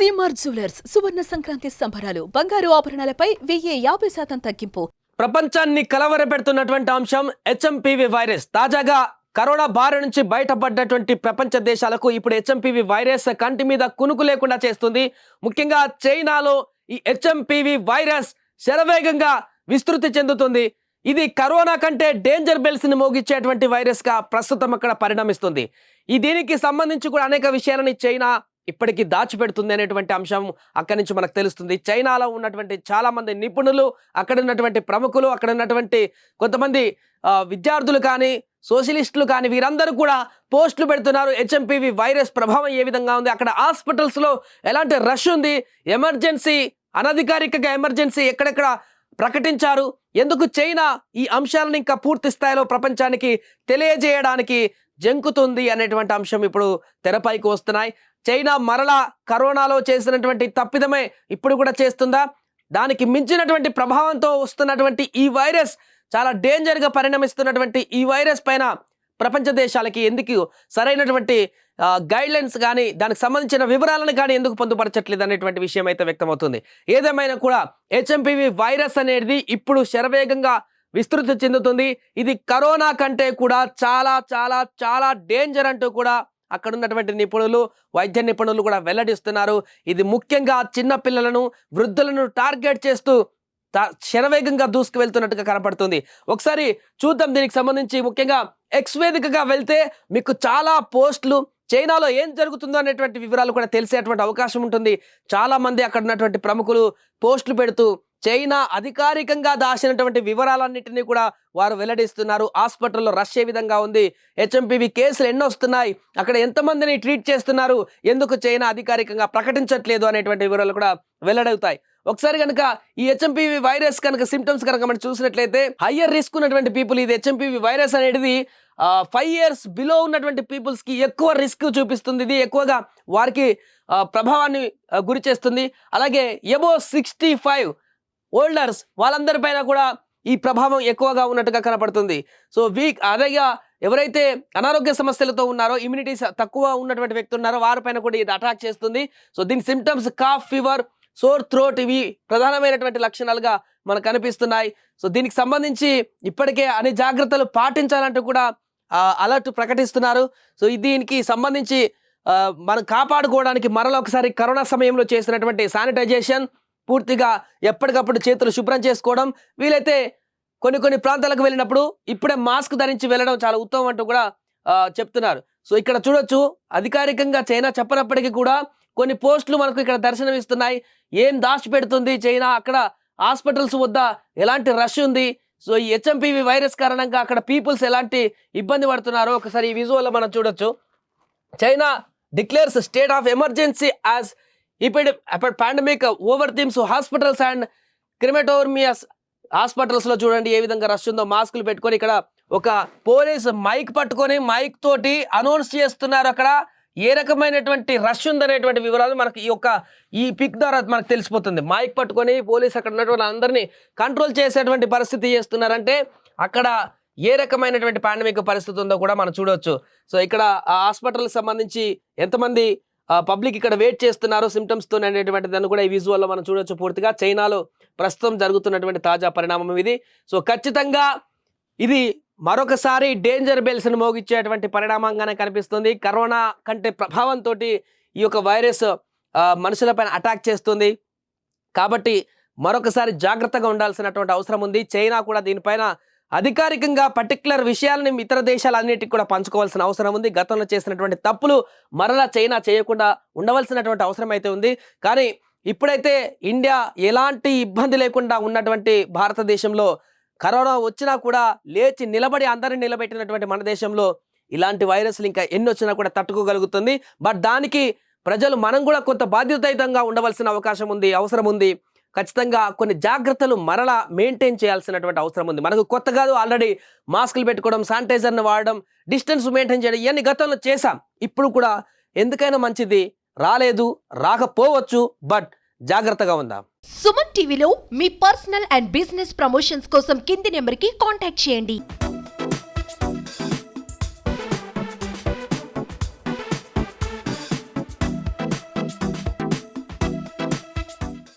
CMR jewellers సువర్ణ సంక్రాంతి సంబరాలు బంగారు ఆభరణాలపై వెయ్యి యాభై శాతం తగ్గింపు. ప్రపంచాన్ని కలవరపెడుతున్నటువంటి అంశం హెచ్ఎంపివి వైరస్. తాజాగా కరోనా బారి నుంచి బయటపడ్డటువంటి ప్రపంచ దేశాలకు ఇప్పుడు హెచ్ఎంపివి వైరస్ కంటి మీద కునుకు లేకుండా చేస్తుంది. ముఖ్యంగా చైనాలో ఈ హెచ్ఎంపివి వైరస్ శరవేగంగా విస్తృతి చెందుతుంది. ఇది కరోనా కంటే డేంజర్ బెల్స్ని మోగించేటువంటి వైరస్గా ప్రస్తుతం అక్కడ పరిణమిస్తుంది. ఈ దీనికి సంబంధించి కూడా అనేక విషయాలని చైనా ఇప్పటికీ దాచిపెడుతుంది అనేటువంటి అంశం అక్కడి నుంచి మనకు తెలుస్తుంది. చైనాలో ఉన్నటువంటి చాలామంది నిపుణులు అక్కడ ఉన్నటువంటి ప్రముఖులు అక్కడ ఉన్నటువంటి కొంతమంది విద్యార్థులు కానీ సోషలిస్టులు కానీ వీరందరూ కూడా పోస్టులు పెడుతున్నారు. హెచ్ఎంపివి వైరస్ ప్రభావం ఏ విధంగా ఉంది? అక్కడ హాస్పిటల్స్లో ఎలాంటి రష్ ఉంది? ఎమర్జెన్సీ అనధికారికగా ఎమర్జెన్సీ ఎక్కడెక్కడ ప్రకటించారు? ఎందుకు చైనా ఈ అంశాలను ఇంకా పూర్తి స్థాయిలో ప్రపంచానికి తెలియజేయడానికి జంకుతుంది అనేటువంటి అంశం ఇప్పుడు తెరపైకి వస్తున్నాయి. చైనా మరలా కరోనాలో చేసినటువంటి తప్పిదమే ఇప్పుడు కూడా చేస్తుందా? దానికి మించినటువంటి ప్రభావంతో వస్తున్నటువంటి ఈ వైరస్ చాలా డేంజర్గా పరిణమిస్తున్నటువంటి ఈ వైరస్ పైన ప్రపంచ దేశాలకి ఎందుకు సరైనటువంటి గైడ్లైన్స్ కానీ దానికి సంబంధించిన వివరాలను కానీ ఎందుకు పొందుపరచట్లేదు అనేటువంటి విషయం అయితే వ్యక్తమవుతుంది. ఏదేమైనా కూడా హెచ్ఎంపివి వైరస్ అనేది ఇప్పుడు శరవేగంగా విస్తృతి చెందుతుంది. ఇది కరోనా కంటే కూడా చాలా చాలా చాలా డేంజర్ అంటూ కూడా అక్కడ ఉన్నటువంటి నిపుణులు వైద్య నిపుణులు కూడా వెల్లడిస్తున్నారు. ఇది ముఖ్యంగా చిన్న పిల్లలను వృద్ధులను టార్గెట్ చేస్తూ శరవేగంగా దూసుకు వెళ్తున్నట్టుగా కనపడుతుంది. ఒకసారి చూద్దాం దీనికి సంబంధించి ముఖ్యంగా ఎక్స్ వేదికగా వెళ్తే మీకు చాలా పోస్టులు చైనాలో ఏం జరుగుతుందో అనేటువంటి వివరాలు కూడా తెలిసేటువంటి అవకాశం ఉంటుంది. చాలామంది అక్కడ ఉన్నటువంటి ప్రముఖులు పోస్టులు పెడుతూ చైనా అధికారికంగా దాచినటువంటి వివరాలన్నింటినీ కూడా వారు వెల్లడిస్తున్నారు. హాస్పిటల్లో రష్ ఏ విధంగా ఉంది? హెచ్ఎంపీవి కేసులు ఎన్నో వస్తున్నాయి? అక్కడ ఎంతమందిని ట్రీట్ చేస్తున్నారు? ఎందుకు చైనా అధికారికంగా ప్రకటించట్లేదు? అనేటువంటి వివరాలు కూడా వెల్లడవుతాయి. ఒకసారి కనుక ఈ హెచ్ఎంపీవి వైరస్ కనుక సిమ్టమ్స్ కనుక మనం చూసినట్లయితే హయ్యర్ రిస్క్ ఉన్నటువంటి పీపుల్ ఇది H M P V virus అనేది ఫైవ్ ఇయర్స్ బిలో ఉన్నటువంటి పీపుల్స్కి ఎక్కువ రిస్క్ చూపిస్తుంది. ఇది ఎక్కువగా వారికి ప్రభావాన్ని గురి చేస్తుంది అలాగే ఎబో సిక్స్టీ ఫైవ్ ఓల్డర్స్ వాళ్ళందరిపైన కూడా ఈ ప్రభావం ఎక్కువగా ఉన్నట్టుగా కనపడుతుంది. సో వీక్ అదేగా ఎవరైతే అనారోగ్య సమస్యలతో ఉన్నారో ఇమ్యూనిటీ తక్కువ ఉన్నటువంటి వ్యక్తి ఉన్నారో వారిపైన కూడా ఇది అటాక్ చేస్తుంది. సో దీని symptoms cough fever sore throat ఇవి ప్రధానమైనటువంటి లక్షణాలుగా మనకు కనిపిస్తున్నాయి. సో దీనికి సంబంధించి ఇప్పటికే అన్ని జాగ్రత్తలు పాటించాలంటూ కూడా అలర్ట్ ప్రకటిస్తున్నారు. సో దీనికి సంబంధించి మనం కాపాడుకోవడానికి మరలా ఒకసారి కరోనా సమయంలో చేసినటువంటి శానిటైజేషన్ పూర్తిగా ఎప్పటికప్పుడు చేతులు శుభ్రం చేసుకోవడం వీలైతే కొన్ని కొన్ని ప్రాంతాలకు వెళ్ళినప్పుడు ఇప్పుడే మాస్క్ ధరించి వెళ్ళడం చాలా ఉత్తమం అంటూ కూడా చెప్తున్నారు. సో ఇక్కడ చూడొచ్చు అధికారికంగా చైనా చెప్పనప్పటికీ కూడా కొన్ని పోస్టులు మనకు ఇక్కడ దర్శనమిస్తున్నాయి. ఏం దాచిపెడుతుంది చైనా? అక్కడ హాస్పిటల్స్ వద్ద ఎలాంటి రష్ ఉంది? సో ఈ హెచ్ఎంపీవి వైరస్ కారణంగా అక్కడ పీపుల్స్ ఎలాంటి ఇబ్బంది పడుతున్నారో ఒకసారి ఈ విజువల్లో మనం చూడొచ్చు. China declares state of emergency as ఇపిడ్ pandemic overwhelms hospitals and crematoriums హాస్పిటల్స్లో చూడండి ఏ విధంగా రష్ ఉందో మాస్కులు పెట్టుకొని ఇక్కడ ఒక పోలీస్ మైక్ పట్టుకొని మైక్ తోటి అనౌన్స్ చేస్తున్నారు అక్కడ. ఏ రకమైనటువంటి రష్ ఉందనేటువంటి వివరాలు మనకి ఈ యొక్క ఈ పిక్ ద్వారా మనకు తెలిసిపోతుంది. మైక్ పట్టుకొని పోలీస్ అక్కడ ఉన్నటువంటి అందరినీ కంట్రోల్ చేసేటువంటి పరిస్థితి చేస్తున్నారంటే అక్కడ ఏ రకమైనటువంటి పాండమిక్ పరిస్థితి ఉందో కూడా మనం చూడవచ్చు సో ఇక్కడ ఆ హాస్పిటల్కి సంబంధించి ఎంతమంది పబ్లిక్ ఇక్కడ వెయిట్ చేస్తున్నారు సిమ్టమ్స్తో అనేటువంటి దాన్ని కూడా ఈ విజువల్లో మనం చూడొచ్చు పూర్తిగా. చైనాలో ప్రస్తుతం జరుగుతున్నటువంటి తాజా పరిణామం ఇది. సో ఖచ్చితంగా ఇది మరొకసారి డేంజర్ బెల్స్ను మోగించేటువంటి పరిణామంగానే కనిపిస్తుంది. కరోనా కంటే ప్రభావంతో ఈ యొక్క వైరస్ మనుషులపైన అటాక్ చేస్తుంది. కాబట్టి మరొకసారి జాగ్రత్తగా ఉండాల్సినటువంటి అవసరం ఉంది. చైనా కూడా దీనిపైన అధికారికంగా పర్టికులర్ విషయాలని ఇతర దేశాలన్నిటికీ కూడా పంచుకోవాల్సిన అవసరం ఉంది. గతంలో చేసినటువంటి తప్పులు మరలా చైనా చేయకుండా ఉండవలసినటువంటి అవసరం అయితే ఉంది. కానీ ఇప్పుడైతే ఇండియా ఎలాంటి ఇబ్బంది లేకుండా ఉన్నటువంటి భారతదేశంలో కరోనా వచ్చినా కూడా లేచి నిలబడి అందరిని నిలబెట్టినటువంటి మన దేశంలో ఇలాంటి వైరస్లు ఇంకా ఎన్ని వచ్చినా కూడా తట్టుకోగలుగుతుంది. బట్ దానికి ప్రజలు మనం కూడా కొంత బాధ్యతాయుతంగా ఉండవలసిన అవకాశం ఉంది అవసరం ఉంది. ఖచ్చితంగా కొన్ని జాగ్రత్తలు మరలా మెయింటైన్ చేయాల్సినటువంటి అవసరం ఉంది. మనకు కొత్త కాదు ఆల్రెడీ మాస్కులు పెట్టుకోవడం శానిటైజర్ని వాడడం డిస్టెన్స్ మెయింటైన్ చేయడం ఇవన్నీ గతంలో చేశాం. ఇప్పుడు కూడా ఎందుకైనా మంచిది రాలేదు రాకపోవచ్చు బట్ జాగ్రత్తగా ఉందాం. సుమన్ టీవీలో మీ పర్సనల్ అండ్ బిజినెస్ ప్రమోషన్స్ కోసం కింది నెంబర్కి కాంటాక్ట్ చేయండి.